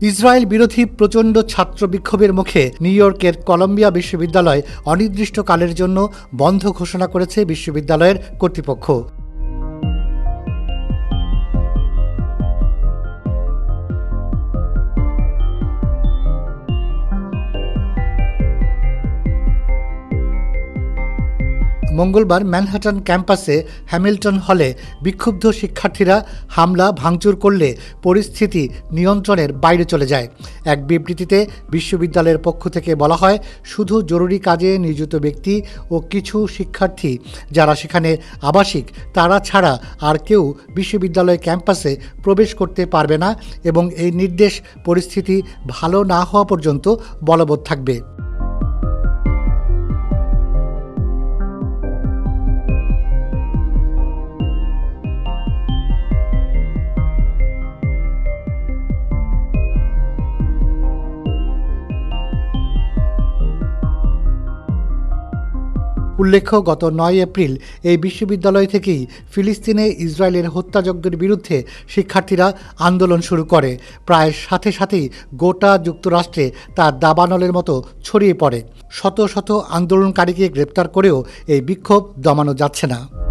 Israel বিরোধী প্রচণ্ড ছাত্র বিক্ষোভের মুখে নিউ ইয়র্কের কলম্বিয়া বিশ্ববিদ্যালয় অনির্দিষ্টকালের জন্য বন্ধ ঘোষণা করেছে বিশ্ববিদ্যালয়ের কর্তৃপক্ষ। মঙ্গলবার ম্যানহাটন ক্যাম্পাসে হ্যামিল্টন হলে বিক্ষুব্ধ শিক্ষার্থীরা হামলা, ভাঙচুর করলে পরিস্থিতি নিয়ন্ত্রণের বাইরে চলে যায়। এক বিবৃতিতে বিশ্ববিদ্যালয়ের পক্ষ থেকে বলা হয়, শুধু জরুরি কাজে নিয়োজিত ব্যক্তি ও কিছু শিক্ষার্থী যারা সেখানে আবাসিক, তারা ছাড়া আর কেউ বিশ্ববিদ্যালয় ক্যাম্পাসে প্রবেশ করতে পারবে না এবং এই নির্দেশ পরিস্থিতি ভালো না হওয়া পর্যন্ত বলবৎ থাকবে। উল্লেখ্য, গত নয় এপ্রিল এই বিশ্ববিদ্যালয় থেকেই ফিলিস্তিনে ইসরায়েলের হত্যাযজ্ঞের বিরুদ্ধে শিক্ষার্থীরা আন্দোলন শুরু করে। প্রায় সাথে সাথেই গোটা যুক্তরাষ্ট্রে তার দাবানলের মতো ছড়িয়ে পড়ে। শত শত আন্দোলনকারীকে গ্রেপ্তার করেও এই বিক্ষোভ দমানো যাচ্ছে না।